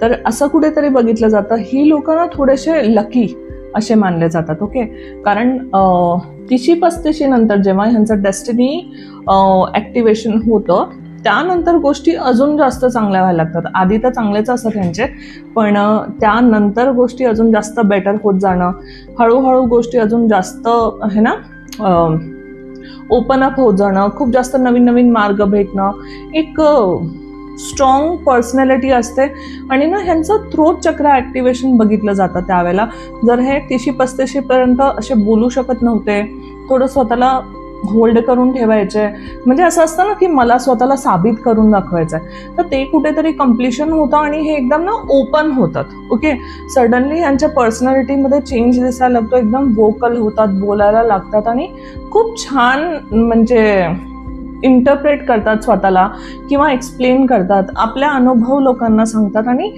तर असं कुठेतरी बघितलं जातं. ही लोक ना थोडेसे लकी असे मानले जातात ओके कारण तिशी पस्तीशी नंतर जेव्हा ह्यांचं डेस्टिनी ॲक्टिवेशन होतं त्यानंतर गोष्टी अजून जास्त चांगल्या व्हायला लागतात. आधी तर चांगलेच असतात त्यांचे पण त्यानंतर गोष्टी अजून जास्त बेटर होत जाणं हळूहळू गोष्टी अजून जास्त हे ना ओपन अप होत जाणं खूप जास्त नवीन नवीन मार्ग भेटणं एक स्ट्रॉंग पर्सनॅलिटी असते. आणि ना ह्यांचं थ्रोट चक्र ॲक्टिवेशन बघितलं जातं त्यावेळेला. जर हे तीशी पस्तीशीपर्यंत असे बोलू शकत नव्हते थोडं स्वतःला होल्ड करून ठेवायचे. म्हणजे असं असतं ना की मला स्वतःला साबित करून दाखवायचं आहे तर ते कुठेतरी कम्प्लिशन होतं आणि हे एकदम ना ओपन होतात. ओके सडनली यांच्या पर्सनॅलिटीमध्ये चेंज दिसायला लागतो. एकदम वोकल होतात बोलायला लागतात आणि खूप छान म्हणजे इंटरप्रेट करतात स्वतःला किंवा एक्सप्लेन करतात. आपल्या अनुभव लोकांना सांगतात आणि